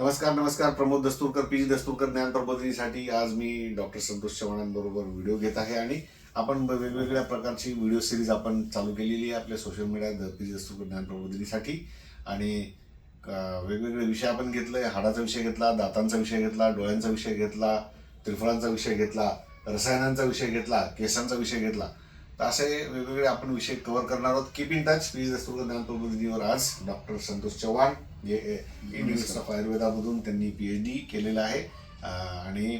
नमस्कार नमस्कार. Pramod दस्तुरकर P. G Dasturkar Dnyan प्रबोधिनीसाठी आज मी डॉक्टर संतोष चव्हाणांबरोबर व्हिडिओ घेत आहे आणि आपण वेगवेगळ्या प्रकारची व्हिडिओ सिरीज आपण चालू केलेली आहे आपल्या social media P. G Dasturkar Dnyan प्रबोधिनीसाठी आणि वेगवेगळे विषय आपण घेतले. हाडाचा विषय घेतला दातांचा विषय घेतला डोळ्यांचा विषय घेतला त्रिफळांचा विषय घेतला रसायनांचा विषय घेतला केसांचा विषय घेतला. तर असे वेगवेगळे आपण विषय कव्हर करणार आहोत. Keep in touch P G Dasturkar Dnyan प्रबोधिनीवर आज डॉक्टर संतोष चव्हाण जे इंडियन इन्स्टिट्यूट ऑफ आयुर्वेदामधून त्यांनी पी एच डी केलेलं आहे. आणि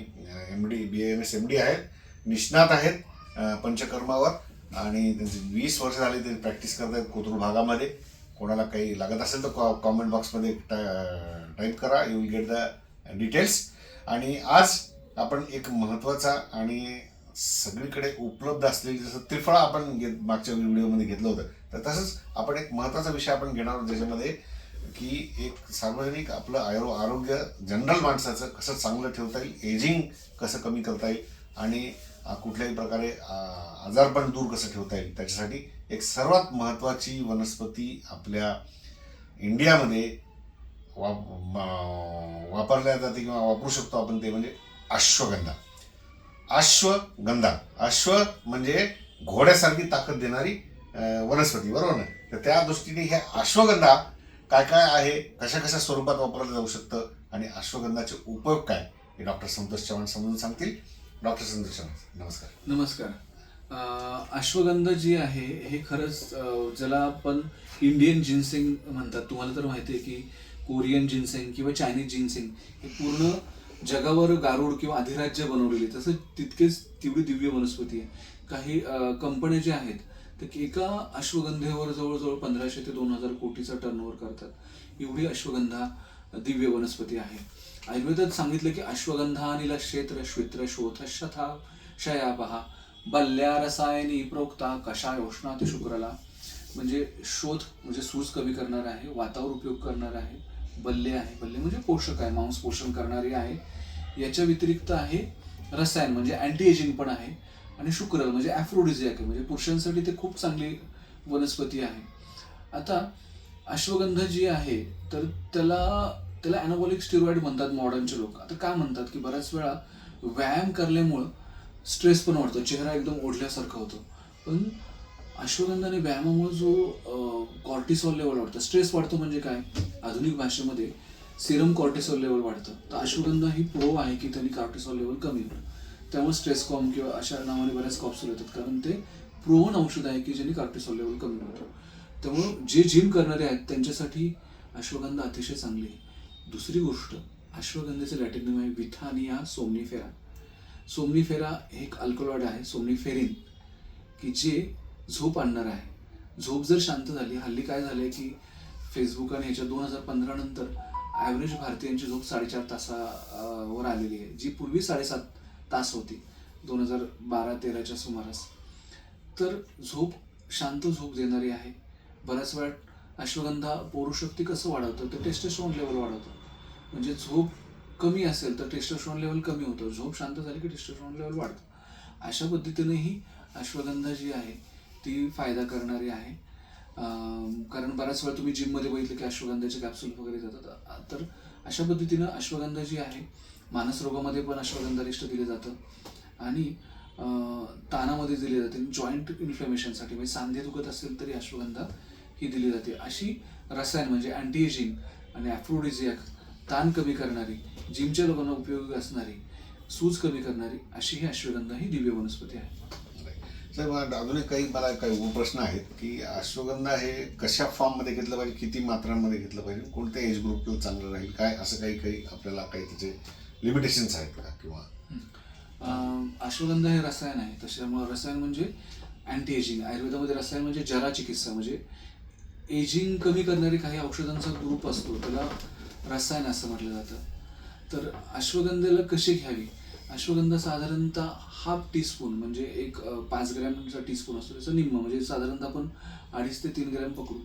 M D B M S M D आहेत. निष्णात आहेत पंचकर्मावर. आणि त्यांचे वीस वर्ष झाले ते प्रॅक्टिस करत आहेत कोथरूड भागामध्ये. कोणाला काही लागत असेल तर कॉमेंट बॉक्समध्ये टाईप करा. You will get the details आणि आज आपण एक महत्त्वाचा आणि सगळीकडे उपलब्ध असलेली जसं त्रिफळा आपण घेत मागच्या व्हिडिओमध्ये घेतलं होतं तर तसंच आपण एक महत्त्वाचा विषय आपण घेणार आहोत ज्याच्यामध्ये की एक सार्वजनिक आपलं आयो आरोग्य जनरल माणसाचं कसं चांगलं ठेवता येईल एजिंग कसं कमी करता येईल आणि कुठल्याही प्रकारे आजारपण दूर कसं ठेवता येईल त्याच्यासाठी एक सर्वात महत्त्वाची वनस्पती आपल्या इंडियामध्ये वाप वापरल्या जाते किंवा वापरू शकतो आपण ते म्हणजे अश्वगंधा. अश्वगंधा अश्व म्हणजे घोड्यासारखी ताकद देणारी वनस्पती बरोबर ना? तर त्या दृष्टीने हे अश्वगंधा काय काय आहे कशा कशा स्वरूपात वापरलं जाऊ शकतं आणि अश्वगंधाचे उपयोग काय? हे डॉक्टर संतोष चव्हाण समजून सांगतील. डॉक्टर संतोष चव्हाण नमस्कार. नमस्कार. अश्वगंध जी आहे हे खरंच ज्याला आपण इंडियन जिन्सिंग म्हणतात. तुम्हाला तर माहिती आहे की कोरियन जिन्सिंग किंवा चायनीज जिन्सिंग हे पूर्ण जगावर गारुड किंवा अधिराज्य बनवलेली तसं तितकेच तेवढी दिव्य वनस्पती आहे. काही कंपन्या ज्या आहेत तर एका अश्वगंधेवर जवळजवळ पंधराशे ते दोन हजार कोटीचा टर्नओव्हर करतात. एवढी अश्वगंधा दिव्य वनस्पती आहे. आयुर्वेदात सांगितलं की अश्वगंधा अनिल क्षेत्र श्वेत्र शोथ शथा शयापहा बल्ल्या रसायनी प्रोक्ता कषाय उष्णात शुक्रला. म्हणजे शोध म्हणजे सूज कमी करणार आहे वातावर उपयोग करणार आहे. बल्ले आहे. बल्ले म्हणजे पोषक आहे. मांस पोषण करणारी आहे. याच्या व्यतिरिक्त आहे रसायन म्हणजे अँटी एजिंग पण आहे आणि शुक्र म्हणजे ॲफ्रोडिझियाक आहे. म्हणजे पुरुषांसाठी ते खूप चांगली वनस्पती आहे. आता अश्वगंधा जी आहे तर त्याला त्याला अॅनाबॉलिक स्टिरॉइड म्हणतात मॉडर्नचे लोक. आता काय म्हणतात? की बऱ्याच वेळा व्यायाम करल्यामुळं स्ट्रेस पण वाढतो. चेहरा एकदम ओढल्यासारखा होतो. पण अश्वगंधाने व्यायामामुळे जो कॉर्टिसॉल लेवल वाढतं. स्ट्रेस वाढतो म्हणजे काय? आधुनिक भाषेमध्ये सिरम कॉर्टिसॉल लेवल वाढतं. तर अश्वगंधा ही प्रो आहे की त्यांनी कॉर्टिसॉल लेवल कमी होतं त्यामुळे स्ट्रेस कॉम किंवा अशा नावाने बऱ्याच कॉप्सूल येतात. कारण ते प्रोवन औषध आहे की ज्यांनी कॉर्टिसॉल लेवल कमी होतं त्यामुळं जे जिम करणारे आहेत त्यांच्यासाठी अश्वगंधा अतिशय चांगली आहे. दुसरी गोष्ट अश्वगंधेचं लॅटिन आहे विथानिया सोमनीफेरा सोमनीफेरा हे एक अल्कोलॉइड आहे सोमनीफेरिन की जे झोप आणणार आहे. झोप जर शांत झाली हल्ली काय झालंय की फेसबुक आणि ह्याच्या दोन हजार पंधरा नंतर ॲव्हरेज भारतीयांची झोप साडेचार तासावर आलेली आहे जी पूर्वी साडेसात तास होती दोन हजार बारा तेराच्या सुमारास. तर झोप शांत झोप देणारी आहे. बऱ्याच वेळा अश्वगंधा पोरुशक्ती कसं वाढवतं? तर टेस्टोस्ट्रॉन लेवल वाढवतं. म्हणजे झोप कमी असेल तर टेस्टोस्ट्रॉन लेवल कमी होतं. झोप शांत झाली की टेस्टोस्ट्रॉन लेवल वाढतं. अशा पद्धतीने ही अश्वगंधा जी आहे ती फायदा करणारी आहे. कारण बऱ्याच वेळा तुम्ही जिममध्ये बघितलं की अश्वगंधाचे कॅप्सूल वगैरे जातात. तर अशा पद्धतीनं अश्वगंधा जी आहे मानस रोगामध्ये पण अश्वगंधा दिलं जातं आणि तानामध्ये दिले दिली जाते जॉईंट इन्फ्लेमेशनसाठी म्हणजे सांधे दुखत असेल तरी अश्वगंधा ही दिली जाते. अशी रसायन म्हणजे अँटी एजिंग आणि ॲफ्रोडिझियाक ताण कमी करणारी जिमच्या लोकांना उपयोगी असणारी सूज कमी करणारी अशी ही अश्वगंधा ही दिव्य वनस्पती आहे. सर मला अजून एक काही मला काही प्रश्न आहेत की अश्वगंधा हे कशा फॉर्ममध्ये घेतलं पाहिजे किती मात्रांमध्ये घेतलं पाहिजे कोणत्या एज ग्रुपला चांगलं राहील काय असं काही काही आपल्याला काही त्याचे लिमिटेशन्स आहेत का किंवा? अश्वगंधा हे रसायन आहे तसे रसायन म्हणजे अँटी एजिंग आयुर्वेदामध्ये रसायन म्हणजे जरा चिकित्सा म्हणजे एजिंग कमी करणारे काही औषधांचा ग्रुप असतो त्याला रसायन असं म्हटलं जातं. तर अश्वगंधेला कशी घ्यावी? अश्वगंधा साधारणतः हाफ टीस्पून म्हणजे एक पाच ग्रॅमचा टीस्पून असतो. त्याचं निम्म म्हणजे साधारणतः आपण अडीच ते तीन ग्रॅम पकडू.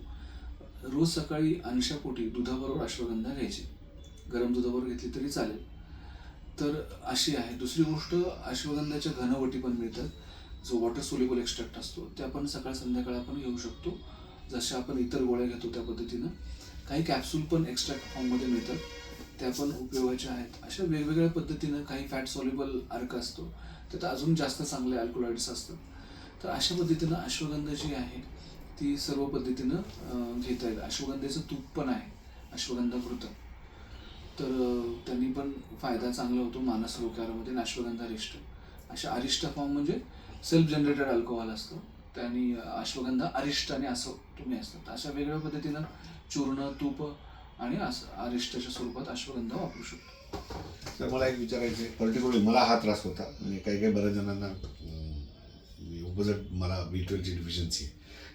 रोज सकाळी अंशापोटी दुधाबरोबर अश्वगंधा घ्यायची. गरम दुधाबरोबर घेतली तरी चालेल. तर अशी आहे. दुसरी गोष्ट अश्वगंधाच्या घनवटी पण मिळतात. जो वॉटर सोल्युबल एक्स्ट्रॅक्ट असतो ते आपण सकाळ संध्याकाळ आपण घेऊ शकतो. जशा आपण इतर गोळ्या घेतो त्या पद्धतीनं. काही कॅप्सूल पण एक्स्ट्रॅक्ट फॉर्ममध्ये मिळतात. त्या पण उपयोगाच्या आहेत. अशा वेगवेगळ्या पद्धतीनं काही फॅट सॉल्युबल अर्क असतो. त्यात अजून जास्त चांगले अल्कोलॉइड्स असतात. तर अशा पद्धतीनं अश्वगंधा जी आहे ती सर्व पद्धतीनं घेता येईल. अश्वगंधेचं तूप पण आहे अश्वगंधा घृत तर त्यांनी पण फायदा चांगला होतो मानस रोगामध्ये अश्वगंधा अरिष्ट अशा अरिष्ट फॉर्म म्हणजे सेल्फ जनरेटेड अल्कोहोल असतं. त्यांनी अश्वगंधा अरिष्ट आणि असं तुम्ही असतात. अशा वेगळ्या पद्धतीनं चूर्ण तूप आणि असं अरिष्टच्या स्वरूपात अश्वगंधा वापरू शकतो. तर मला एक विचारायचं आहे. पर्टिक्युलरली मला हा त्रास होता. म्हणजे काही काही बऱ्याच जणांना उपजट मला बी ट्वेलची डिफिशियन्सी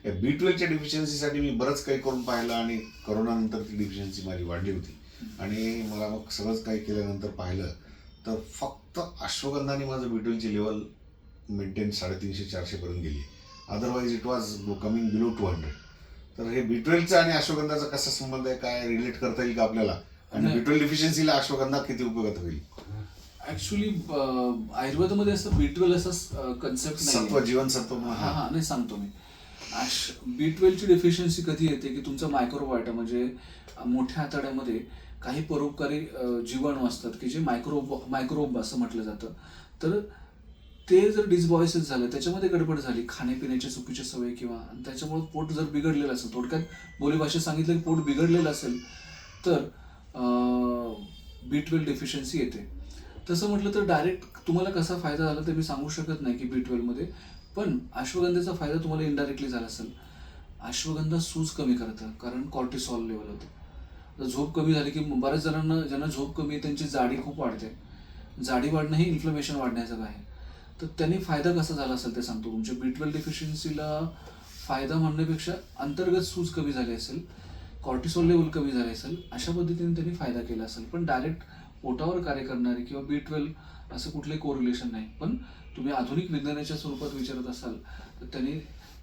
या बी ट्वेलच्या डिफिशियन्सीसाठी मी बरंच काही करून पाहिलं आणि करोनानंतर ती डिफिशियन्सी माझी वाढली होती. आणि मला मग सगळंच काही केल्यानंतर पाहिलं तर फक्त अश्वगंधाने माझं बी ट्वेल्वची लेवल मेंटेन साडेतीनशे चारशेपर्यंत गेली. Otherwise it was coming below two hundred तर हे बी ट्वेल्वचा आणि अश्वगंधाचा कसा संबंध आहे काय रिलेट करता येईल का आपल्याला? आणि नाही. बी ट्वेल्व डिफिशियन्सीला अश्वगंधा किती उपयोगात होईल? ऍक्च्युली आयुर्वेदामध्ये असं बी ट्वेल्व असं कन्सेप्ट सत्व जीवनसत्व हा. हा नाही सांगतो मी. बी ट्वेल्वची डेफिशियन्सी कधी येते की तुमचा मायक्रोबायोटा म्हणजे मोठ्या आतड्यामध्ये काही परोपकारी जीवाणू असतात की जे मायक्रोब मायक्रोब असं म्हटलं जातं. तर ते जर डिसबॉयसेस झालं त्याच्यामध्ये गडबड झाली खाण्यापिण्याच्या चुकीच्या सवय किंवा त्याच्यामुळे पोट जर बिघडलेलं असेल थोडक्यात बोलीभाषेत सांगितलं की पोट बिघडलेलं असेल तर बी ट्वेल्व डेफिशियन्सी येते. तसं म्हटलं तर डायरेक्ट तुम्हाला कसा फायदा झाला ते मी सांगू शकत नाही की बी ट्वेल्वमध्ये पण अश्वगंधेचा फायदा तुम्हाला इनडायरेक्टली झाला असेल. अश्वगंधा सूज कमी करतं कारण कॉर्टिसॉल लेवल होतं. तर झोप कमी झाली की बऱ्याच जणांना ज्यांना झोप कमी आहे त्यांची जाडी खूप वाढते. जाडी वाढणं हे इन्फ्लमेशन वाढण्याचं आहे. तर त्यांनी फायदा कसा झाला असेल ते सांगतो. तुमच्या बी ट्वेल्व डेफिशियन्सीला फायदा म्हणण्यापेक्षा अंतर्गत सूज कमी झाली असेल कॉर्टिसॉल लेवल कमी झाले असेल अशा पद्धतीने त्यांनी फायदा केला असेल. पण डायरेक्ट पोटावर कार्य करणारे किंवा बी ट्वेल्व असं कुठलंही कोरिलेशन नाही. पण तुम्ही आधुनिक विज्ञानाच्या स्वरूपात विचारत असाल तर त्यांनी